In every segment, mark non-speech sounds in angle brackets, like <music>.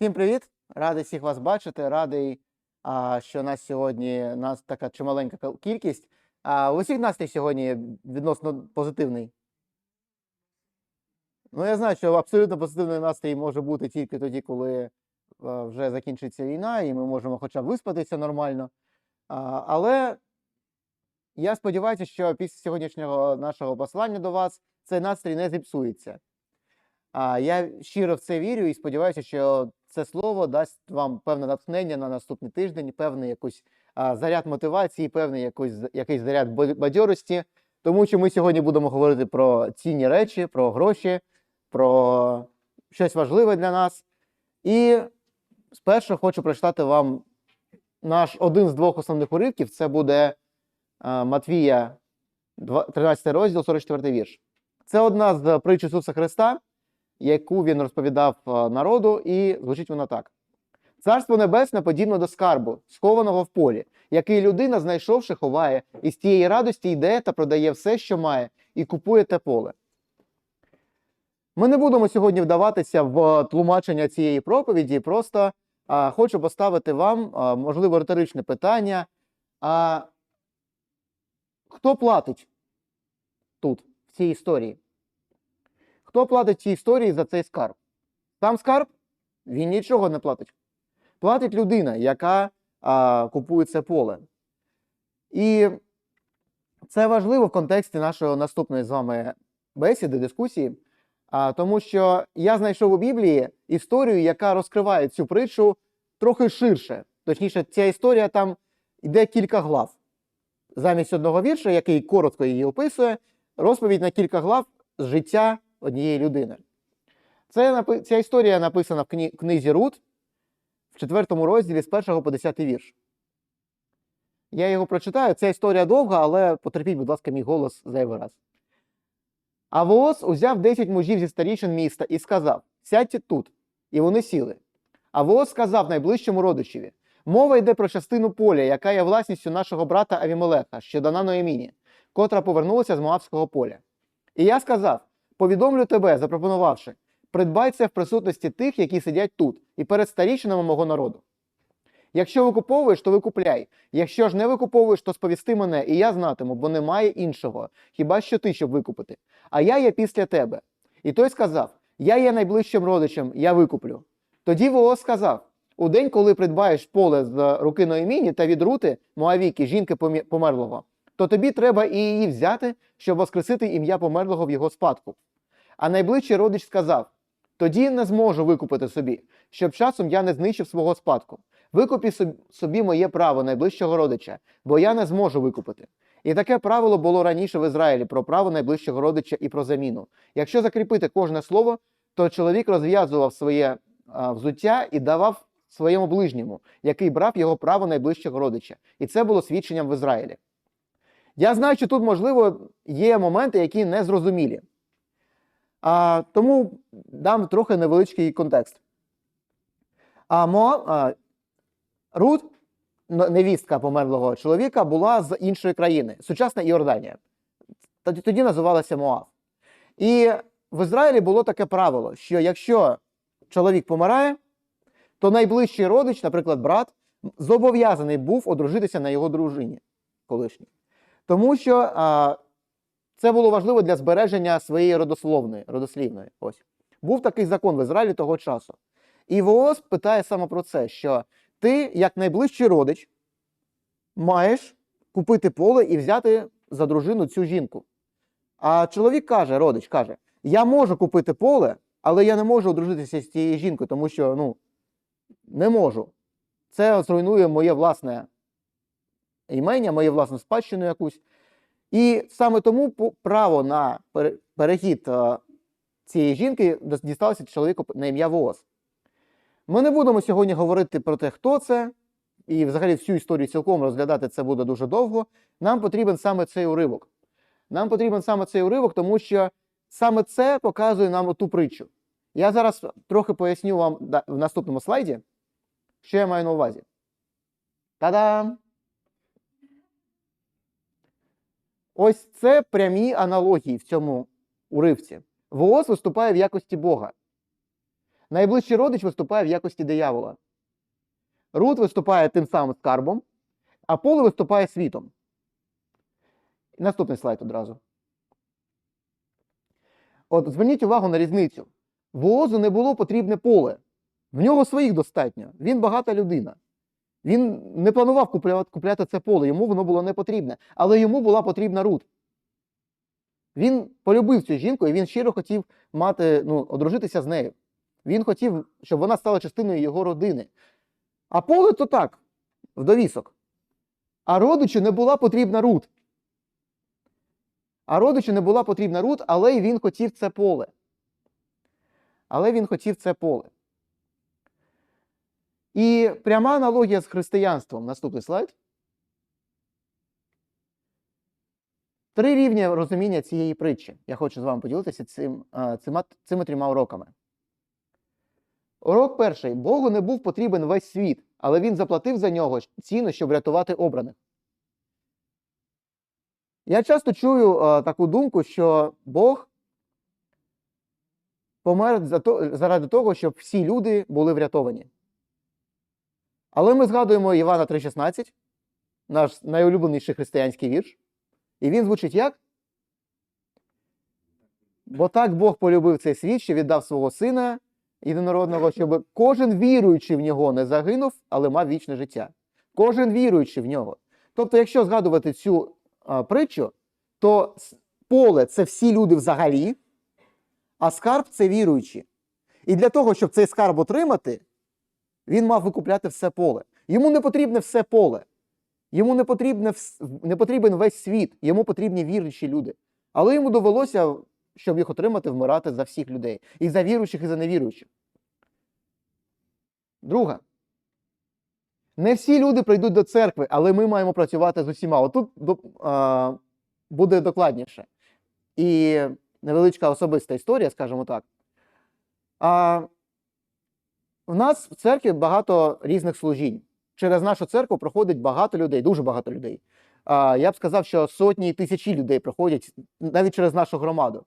Всім привіт! Радий всіх вас бачити. Радий, що нас сьогодні нас така чималенька кількість. У всіх настрій сьогодні відносно позитивний. Ну, я знаю, що абсолютно позитивний настрій може бути тільки тоді, коли вже закінчиться війна, і ми можемо хоча б виспатися нормально. Але я сподіваюся, що після сьогоднішнього нашого послання до вас цей настрій не зіпсується. Я щиро в це вірю і сподіваюся, що це слово дасть вам певне натхнення на наступний тиждень, певний якийсь а, заряд мотивації, певний якийсь, якийсь заряд бадьорості. Тому що ми сьогодні будемо говорити про цінні речі, про гроші, про щось важливе для нас. І спершу хочу прочитати вам наш один з двох основних уривків. Це буде а, Матвія, 13 розділ, 44 вірш. Це одна з притч Ісуса Христа, яку він розповідав е, народу, і звучить вона так: Царство небесне подібно до скарбу, схованого в полі, який людина, знайшовши, ховає, і з тієї радості йде та продає все, що має, і купує те поле. Ми не будемо сьогодні вдаватися в тлумачення цієї проповіді, просто а, хочу поставити вам, а, можливо, риторичне питання. А, хто платить тут, в цій історії? Хто платить цій історії за цей скарб? Сам скарб? Він нічого не платить. Платить людина, яка а, купує це поле. І це важливо в контексті нашої наступної з вами бесіди, дискусії, а, тому що я знайшов у Біблії історію, яка розкриває цю притчу трохи ширше. Точніше, ця історія там йде кілька глав. Замість одного вірша, який коротко її описує, розповідь на кілька глав з життя однієї людини. Це, ця історія написана в книзі Рут в четвертому розділі з 1 по 10 вірш. Я його прочитаю. Ця історія довга, але потерпіть, будь ласка, мій голос зайвий раз. А Воос узяв 10 мужів зі старішин міста і сказав: Сядьте тут. І вони сіли. А Воос сказав найближчому родичеві: Мова йде про частину поля, яка є власністю нашого брата Авімелеха, що дана Ноеміні, котра повернулася з Моавського поля. І я сказав: повідомлю тебе, запропонувавши, придбай це в присутності тих, які сидять тут, і перед старішинами мого народу. Якщо викуповуєш, то викупляй. Якщо ж не викуповуєш, то сповісти мене, і я знатиму, бо немає іншого, хіба що ти, щоб викупити. А я є після тебе. І той сказав: Я є найближчим родичем, я викуплю. Тоді Воос сказав: у день, коли придбаєш поле з руки Ноеміні та від Рути, Моавіки, жінки померлого, то тобі треба і її взяти, щоб воскресити ім'я померлого в його спадку. А найближчий родич сказав: Тоді не зможу викупити собі, щоб часом я не знищив свого спадку. Викупі собі моє право найближчого родича, бо я не зможу викупити. І таке правило було раніше в Ізраїлі про право найближчого родича і про заміну. Якщо закріпити кожне слово, то чоловік розв'язував своє взуття і давав своєму ближньому, який брав його право найближчого родича. І це було свідченням в Ізраїлі. Я знаю, що тут, можливо, є моменти, які не зрозумілі. А, тому дам трохи невеличкий контекст. А, Мо, а, Рут, невістка померлого чоловіка, була з іншої країни, сучасна Іорданія. Тоді, називалася Моав. І в Ізраїлі було таке правило, що якщо чоловік помирає, то найближчий родич, наприклад, брат, зобов'язаний був одружитися на його дружині колишній. Тому що а, це було важливо для збереження своєї родословної, родослівної. Ось. Був такий закон в Ізраїлі того часу. І ВООЗ питає саме про це, що ти, як найближчий родич, маєш купити поле і взяти за дружину цю жінку. А чоловік каже, родич каже: Я можу купити поле, але я не можу одружитися з цією жінкою, тому що ну, не можу. Це зруйнує моє власне імення, моє власну спадщину якусь. І саме тому право на перехід е, цієї жінки дісталося чоловіку на ім'я Воос. Ми не будемо сьогодні говорити про те, хто це, і взагалі всю історію цілком розглядати це буде дуже довго. Нам потрібен саме цей уривок. Нам потрібен саме цей уривок, тому що саме це показує нам ту притчу. Я зараз трохи поясню вам в наступному слайді, що я маю на увазі. Та-дам! Ось це прямі аналогії в цьому уривці. Воос виступає в якості Бога. Найближчий родич виступає в якості диявола. Рут виступає тим самим скарбом, а поле виступає світом. Наступний слайд одразу. От зверніть увагу на різницю. Воозу не було потрібне поле. В нього своїх достатньо. Він багата людина. Він не планував купляти, це поле, йому воно було не потрібне. Але йому була потрібна Рут. Він полюбив цю жінку і він щиро хотів мати, ну, одружитися з нею. Він хотів, щоб вона стала частиною його родини. А поле то так, в довісок. А родичу не була потрібна Рут. А родичу не була потрібна Рут, але й він хотів це поле. Але він хотів це поле. І пряма аналогія з християнством. Наступний слайд. Три рівні розуміння цієї притчі. Я хочу з вами поділитися цим, а, цими, цими трьома уроками. Урок перший. Богу не був потрібен весь світ, але він заплатив за нього ціну, щоб врятувати обраних. Я часто чую а, таку думку, що Бог помер за то, заради того, щоб всі люди були врятовані. Але ми згадуємо Івана 3,16, наш найулюбленіший християнський вірш. І він звучить як? Бо так Бог полюбив цей світ, що віддав свого сина єдинородного, щоб кожен віруючий в нього не загинув, але мав вічне життя. Кожен віруючий в нього. Тобто, якщо згадувати цю а, притчу, то поле це всі люди взагалі, а скарб це віруючі. І для того, щоб цей скарб отримати, він мав викупляти все поле. Йому не потрібне все поле. Йому не, потрібне, не потрібен весь світ, йому потрібні віруючі люди. Але йому довелося, щоб їх отримати, вмирати за всіх людей. І за віруючих, і за невіруючих. Друга. Не всі люди прийдуть до церкви, але ми маємо працювати з усіма. Отут а, буде докладніше. І невеличка особиста історія, скажімо так. А, в нас в церкві багато різних служінь. Через нашу церкву проходить багато людей, дуже багато людей. Я б сказав, що сотні і тисячі людей проходять навіть через нашу громаду.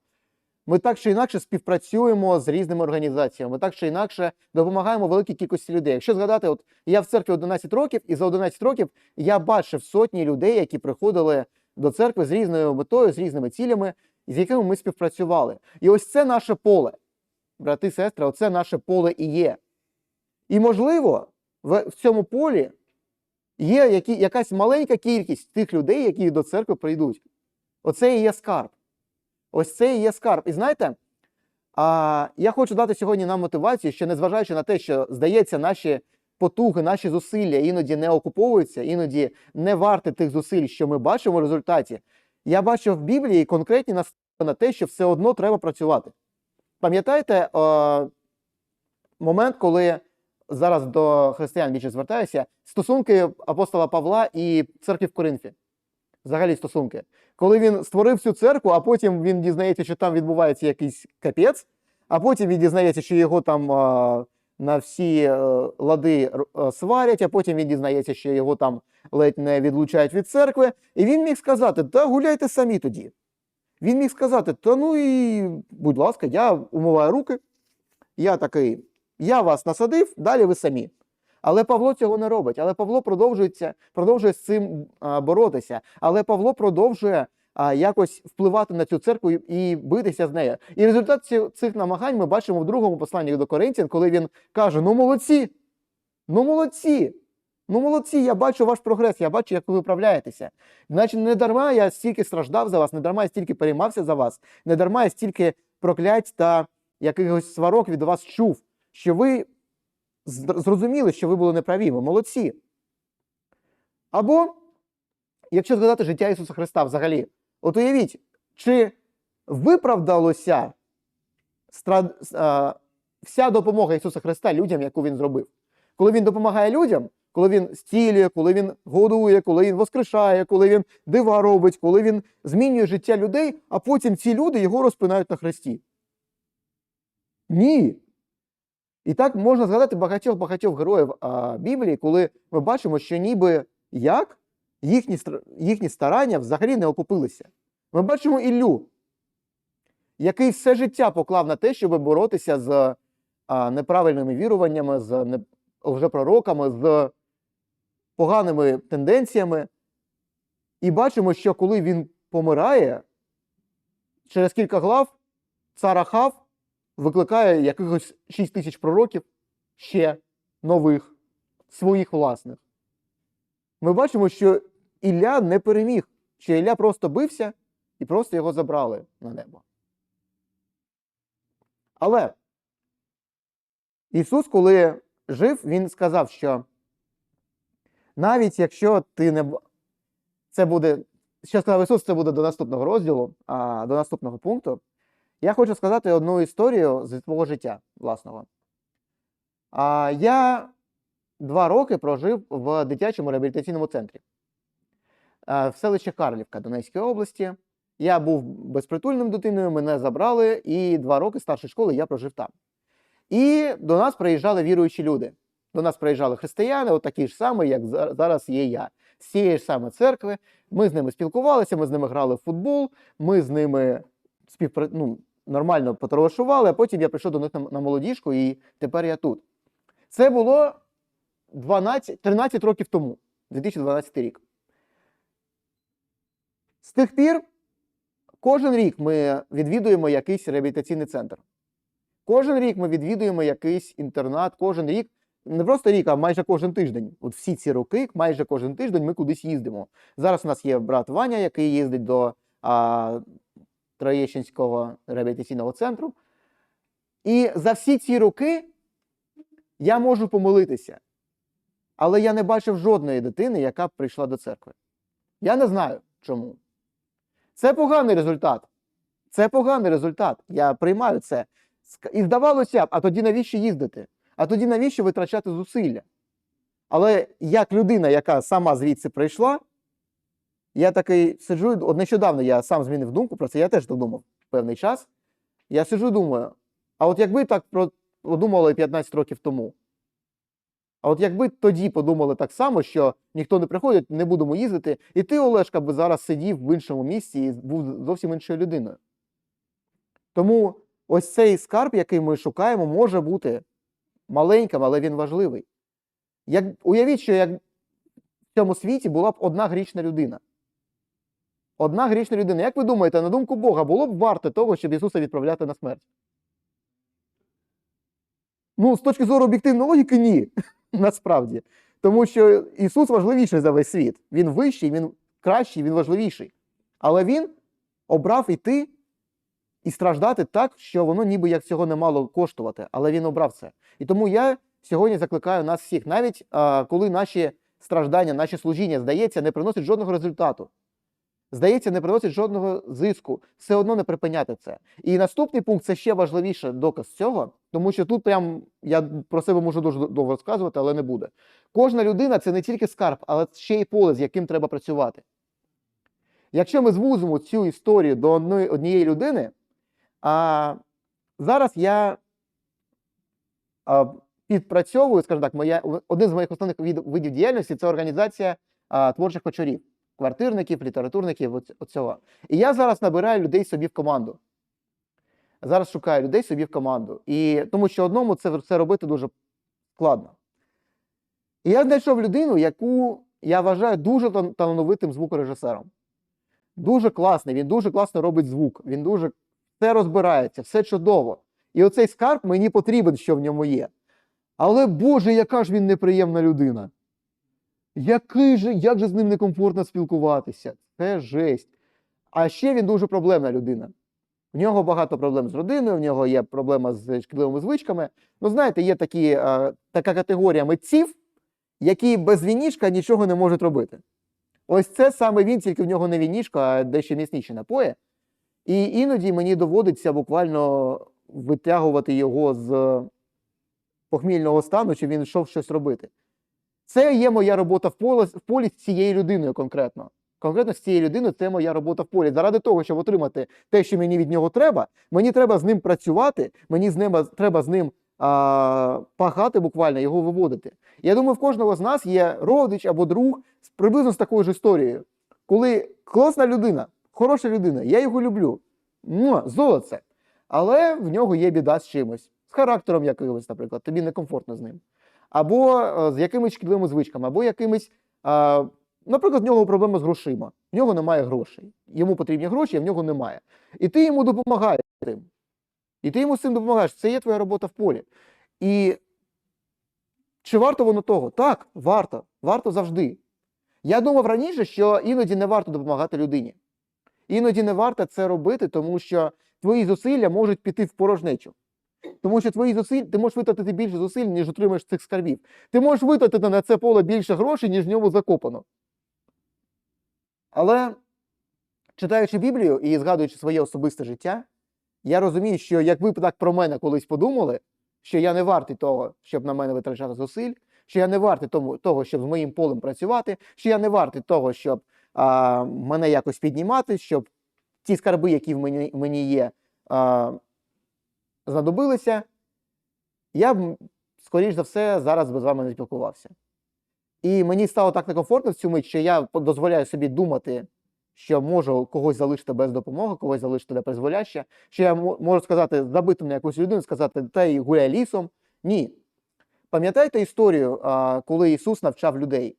Ми так чи інакше співпрацюємо з різними організаціями, ми так чи інакше допомагаємо великій кількості людей. Якщо згадати, от я в церкві 11 років, і за 11 років я бачив сотні людей, які приходили до церкви з різною метою, з різними цілями, з якими ми співпрацювали. І ось це наше поле, брати, сестри, оце наше поле і є. І можливо, в, в цьому полі є які, якась маленька кількість тих людей, які до церкви прийдуть. Оце і є скарб. Ось це і є скарб. І знаєте, а, я хочу дати сьогодні нам мотивацію, що незважаючи на те, що здається, наші потуги, наші зусилля іноді не окуповуються, іноді не варті тих зусиль, що ми бачимо в результаті. Я бачу в Біблії конкретні настанови на те, що все одно треба працювати. Пам'ятаєте е, момент, коли зараз до християн більше звертаюся, стосунки апостола Павла і церкви в Коринфі? Взагалі стосунки. Коли він створив цю церкву, а потім він дізнається, що там відбувається якийсь капець, а потім він дізнається, що його там а, на всі е, лади е, сварять, а потім він дізнається, що його там ледь не відлучають від церкви. І він міг сказати: та гуляйте самі тоді. Він міг сказати: та ну і, будь ласка, я умиваю руки, я такий, я вас насадив, далі ви самі. Але Павло цього не робить. Але Павло продовжується, продовжує з цим боротися. Але Павло продовжує а, якось впливати на цю церкву і битися з нею. І результат цих намагань ми бачимо в другому посланні до Коринтян, коли він каже: Ну молодці! Ну молодці! Ну молодці, я бачу ваш прогрес, я бачу, як ви виправляєтеся. Значить, не дарма я стільки страждав за вас, не дарма я стільки переймався за вас, не дарма я стільки проклять та якихось сварок від вас чув, що ви зрозуміли, що ви були неправі, ви молодці. Або, якщо згадати життя Ісуса Христа взагалі, от уявіть, чи виправдалося стра- с- а, вся допомога Ісуса Христа людям, яку Він зробив? Коли Він допомагає людям, коли Він стілює, коли Він годує, коли Він воскрешає, коли Він дива робить, коли Він змінює життя людей, а потім ці люди його розпинають на хресті. Ні. І так можна згадати багатьох-багатьох героїв а, Біблії, коли ми бачимо, що ніби як їхні, їхні старання взагалі не окупилися. Ми бачимо Іллю, який все життя поклав на те, щоб боротися з а, неправильними віруваннями, з не- лжепророками, з поганими тенденціями. І бачимо, що коли він помирає, через кілька глав цар Ахав викликає якихось 6 тисяч пророків ще нових, своїх власних. Ми бачимо, що Ілля не переміг, що Ілля просто бився і просто його забрали на небо. Але Ісус, коли жив, Він сказав, що навіть якщо ти не. Це буде. Що сказав Ісус, це буде до наступного розділу, а, до наступного пункту. Я хочу сказати одну історію з свого життя власного. А, я два роки прожив в дитячому реабілітаційному центрі а, в селищі Карлівка Донецької області. Я був безпритульним дитиною, мене забрали, і два роки старшої школи я прожив там. І до нас приїжджали віруючі люди. До нас приїжджали християни, от такі ж самі, як зараз є я. З цієї ж саме церкви. Ми з ними спілкувалися, ми з ними грали в футбол, ми з ними співпра... ну, нормально потоваришували, а потім я прийшов до них на, на молодіжку, і тепер я тут. Це було 12, 13 років тому, 2012 рік. З тих пір кожен рік ми відвідуємо якийсь реабілітаційний центр. Кожен рік ми відвідуємо якийсь інтернат, кожен рік, не просто рік, а майже кожен тиждень. От всі ці роки, майже кожен тиждень ми кудись їздимо. Зараз у нас є брат Ваня, який їздить до а, Троєщинського реабілітаційного центру. І за всі ці роки я можу помилитися, але я не бачив жодної дитини, яка б прийшла до церкви. Я не знаю чому. Це поганий результат. Це поганий результат. Я приймаю це. І здавалося б, а тоді навіщо їздити? А тоді навіщо витрачати зусилля? Але як людина, яка сама звідси прийшла, я такий сиджу, от нещодавно я сам змінив думку про це, я теж так думав певний час. Я сиджу, думаю, а от якби так подумали 15 років тому, а от якби тоді подумали так само, що ніхто не приходить, не будемо їздити, і ти, Олешка, би зараз сидів в іншому місці і був зовсім іншою людиною. Тому ось цей скарб, який ми шукаємо, може бути маленьким, але він важливий. Як, уявіть, що як в цьому світі була б одна грішна людина. Одна грішна людина. Як ви думаєте, на думку Бога, було б варто того, щоб Ісуса відправляти на смерть? Ну, з точки зору об'єктивної логіки, ні. <laughs> Насправді. Тому що Ісус важливіший за весь світ. Він вищий, він кращий, він важливіший. Але Він обрав іти і страждати так, що воно ніби як цього не мало коштувати, але він обрав це. І тому я сьогодні закликаю нас всіх, навіть а, коли наші страждання, наші служіння, здається, не приносять жодного результату. Здається, не приносить жодного зиску, все одно не припиняти це. І наступний пункт це ще важливіше доказ цього, тому що тут прям я про себе можу дуже довго розказувати, але не буде. Кожна людина це не тільки скарб, але ще й поле, з яким треба працювати. Якщо ми звузимо цю історію до однієї людини, а зараз я підпрацьовую, скажімо так, моя, один з моїх основних видів діяльності це організація творчих вечорів, квартирників, літературників, оць- оцього. І я зараз набираю людей собі в команду. Зараз шукаю людей собі в команду. І, тому що одному це, це робити дуже складно. І я знайшов людину, яку я вважаю дуже талановитим звукорежисером. Дуже класний, він дуже класно робить звук, він дуже все розбирається, все чудово. І оцей скарб мені потрібен, що в ньому є. Але Боже, яка ж він неприємна людина. Який же, як же з ним некомфортно спілкуватися? Це жесть. А ще він дуже проблемна людина. В нього багато проблем з родиною, в нього є проблема з шкідливими звичками. Ну, знаєте, є такі, е, така категорія митців, які без вінішка нічого не можуть робити. Ось це саме він, тільки в нього не вінішка, а дещо міцніші напої. І іноді мені доводиться буквально витягувати його з похмільного стану, чи він йшов щось робити. Це є моя робота в полі, в полі з цією людиною конкретно. Конкретно з цією людиною це моя робота в полі. Заради того, щоб отримати те, що мені від нього треба, мені треба з ним працювати, мені з ним треба з ним а, пахати буквально, його виводити. Я думаю, в кожного з нас є родич або друг приблизно з такою ж історією. Коли класна людина, хороша людина, я його люблю. Муа, золоце. Але в нього є біда з чимось. з характером якимось, наприклад, тобі некомфортно з ним, або е, з якимись шкідливими звичками, або якимись, е, наприклад, в нього проблема з грошима. В нього немає грошей. Йому потрібні гроші, а в нього немає. І ти йому допомагаєш цим. І ти йому з цим допомагаєш. Це є твоя робота в полі. І чи варто воно того? Так, варто. Варто завжди. Я думав раніше, що іноді не варто допомагати людині. Іноді не варто це робити, тому що твої зусилля можуть піти в порожнечу. Тому що твої зусиль, ти можеш витратити більше зусиль, ніж отримаєш цих скарбів. Ти можеш витратити на це поле більше грошей, ніж в ньому закопано. Але читаючи Біблію і згадуючи своє особисте життя, я розумію, що як ви так про мене колись подумали, що я не вартий того, щоб на мене витрачати зусиль, що я не вартий того, щоб з моїм полем працювати, що я не вартий того, щоб а, мене якось піднімати, щоб ті скарби, які в мені, мені є, а, знадобилися, я б, скоріш за все, зараз би з вами не спілкувався. І мені стало так некомфортно в цю мить, що я дозволяю собі думати, що можу когось залишити без допомоги, когось залишити для призволяща, що я можу сказати, забити на якусь людину, сказати, та й гуляй лісом. Ні. Пам'ятаєте історію, коли Ісус навчав людей,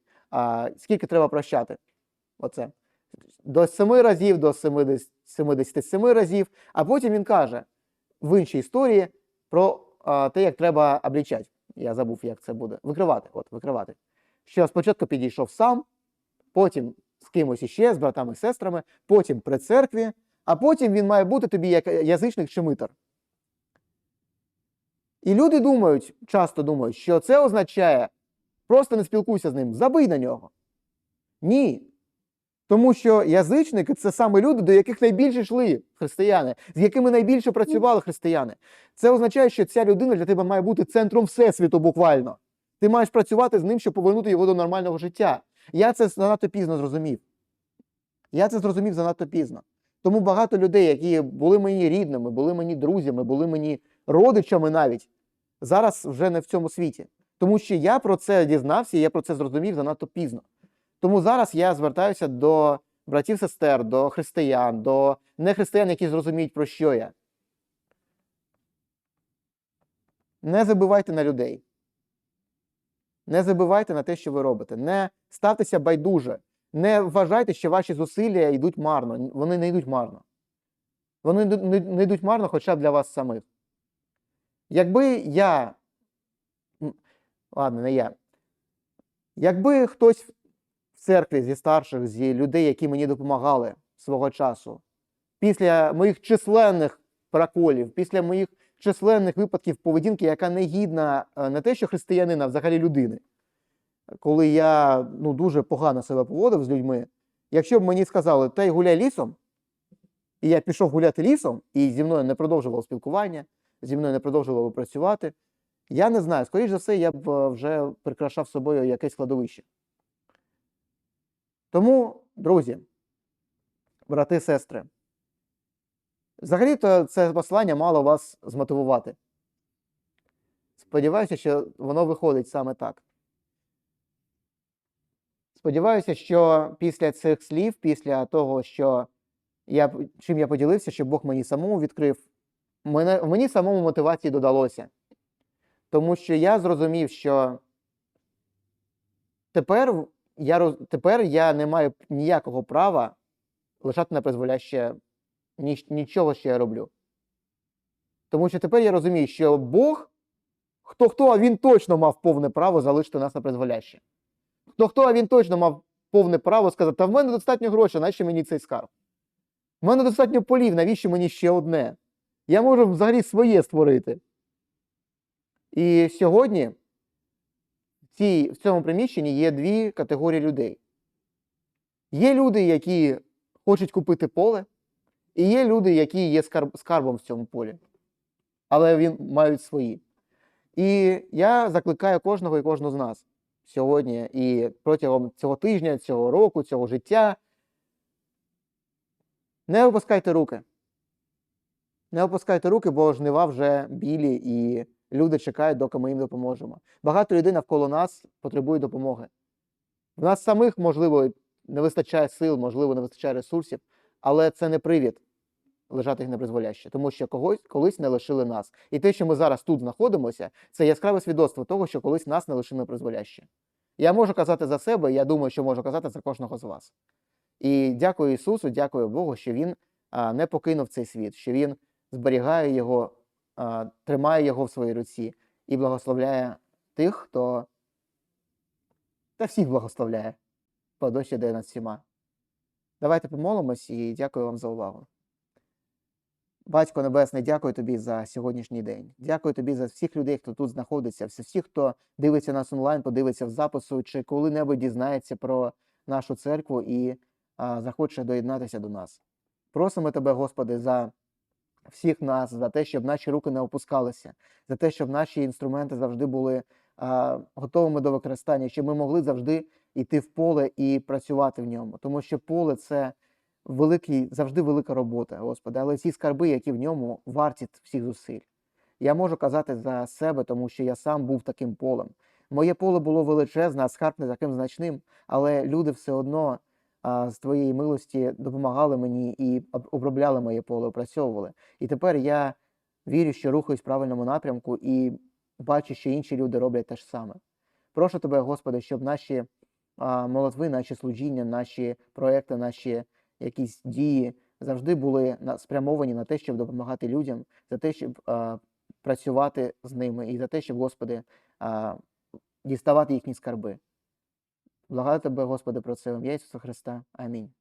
скільки треба прощати? Оце. До семи разів, до 70, 77 разів, а потім він каже в іншій історії про а, те, як треба облічати. Я забув, як це буде. Викривати. От, викривати. Що спочатку підійшов сам, потім з кимось іще, з братами і сестрами, потім при церкві, а потім він має бути тобі як язичник чи митар. І люди думають, часто думають, що це означає просто не спілкуйся з ним, забий на нього. Ні. Тому що язичники це саме люди, до яких найбільше йшли християни, з якими найбільше працювали християни. Це означає, що ця людина для тебе має бути центром всесвіту буквально. Ти маєш працювати з ним, щоб повернути його до нормального життя. Я це занадто пізно зрозумів. Я це зрозумів занадто пізно. Тому багато людей, які були мені рідними, були мені друзями, були мені родичами навіть, зараз вже не в цьому світі. Тому що я про це дізнався, і я про це зрозумів занадто пізно. Тому зараз я звертаюся до братів, сестер, до християн, до нехристиян, які зрозуміють, про що я. Не забивайте на людей. Не забивайте на те, що ви робите. Не ставтеся байдуже. Не вважайте, що ваші зусилля йдуть марно. Вони не йдуть марно. Вони не- йдуть марно хоча б для вас самих. Якби я. Ладно, не я. Якби хтось в церкві зі старших, зі людей, які мені допомагали свого часу, після моїх численних проколів, після моїх численних випадків поведінки, яка не гідна е, не те, що християнина, а взагалі людини, коли я ну, дуже погано себе поводив з людьми, якщо б мені сказали, та й гуляй лісом, і я пішов гуляти лісом, і зі мною не продовжувало спілкування, зі мною не продовжувало працювати, я не знаю, скоріш за все, я б е, вже прикрашав собою якесь кладовище. Тому, друзі, брати, сестри, взагалі-то це послання мало вас змотивувати. Сподіваюся, що воно виходить саме так. Сподіваюся, що після цих слів, після того, що я, чим я поділився, що Бог мені самому відкрив, мене, мені самому мотивації додалося. Тому що я зрозумів, що тепер я, роз- тепер я не маю ніякого права лишати на призволяще ніч- нічого, що я роблю. Тому що тепер я розумію, що Бог, хто хто, а він точно мав повне право залишити нас на призволяще. Хто хто, а він точно мав повне право сказати, та в мене достатньо грошей, навіщо мені цей скарб? В мене достатньо полів, навіщо мені ще одне? Я можу взагалі своє створити. І сьогодні цій, в цьому приміщенні є дві категорії людей. Є люди, які хочуть купити поле, і є люди, які є скарб, скарбом в цьому полі, але він мають свої. І я закликаю кожного і кожну з нас сьогодні і протягом цього тижня, цього року, цього життя. Не опускайте руки. Не опускайте руки, бо жнива вже білі, і люди чекають, доки ми їм допоможемо. Багато людей навколо нас потребують допомоги. В нас самих, можливо, не вистачає сил, можливо, не вистачає ресурсів, але це не привід лежати їх непризволяще, тому що когось колись не лишили нас. І те, що ми зараз тут знаходимося, це яскраве свідоцтво того, що колись нас не лишили непризволяще. Я можу казати за себе, я думаю, що можу казати за кожного з вас. І дякую Ісусу, дякую Богу, що Він не покинув цей світ, що Він зберігає його, тримає його в своїй руці і благословляє тих, хто та всіх благословляє, по дає над всіма. Давайте помолимось і дякую вам за увагу. Батько Небесний, дякую тобі за сьогоднішній день. Дякую тобі за всіх людей, хто тут знаходиться, всі- всіх, хто дивиться нас онлайн, подивиться в запису, чи коли-небудь дізнається про нашу церкву і а, захоче доєднатися до нас. Просимо тебе, Господи, за всіх нас, за те, щоб наші руки не опускалися, за те, щоб наші інструменти завжди були а, готовими до використання, щоб ми могли завжди йти в поле і працювати в ньому. Тому що поле це великий, завжди велика робота, Господи, але ці скарби, які в ньому, варті всіх зусиль. Я можу казати за себе, тому що я сам був таким полем. Моє поле було величезне, а скарб не таким значним, але люди все одно з твоєї милості допомагали мені і обробляли моє поле, опрацьовували. І тепер я вірю, що рухаюсь в правильному напрямку і бачу, що інші люди роблять те ж саме. Прошу тебе, Господи, щоб наші молитви, наші служіння, наші проекти, наші якісь дії завжди були спрямовані на те, щоб допомагати людям, за те, щоб працювати з ними, і за те, щоб, Господи, діставати їхні скарби. Благаю тебе, Господи, про це в ім'я Ісуса Христа. Амінь.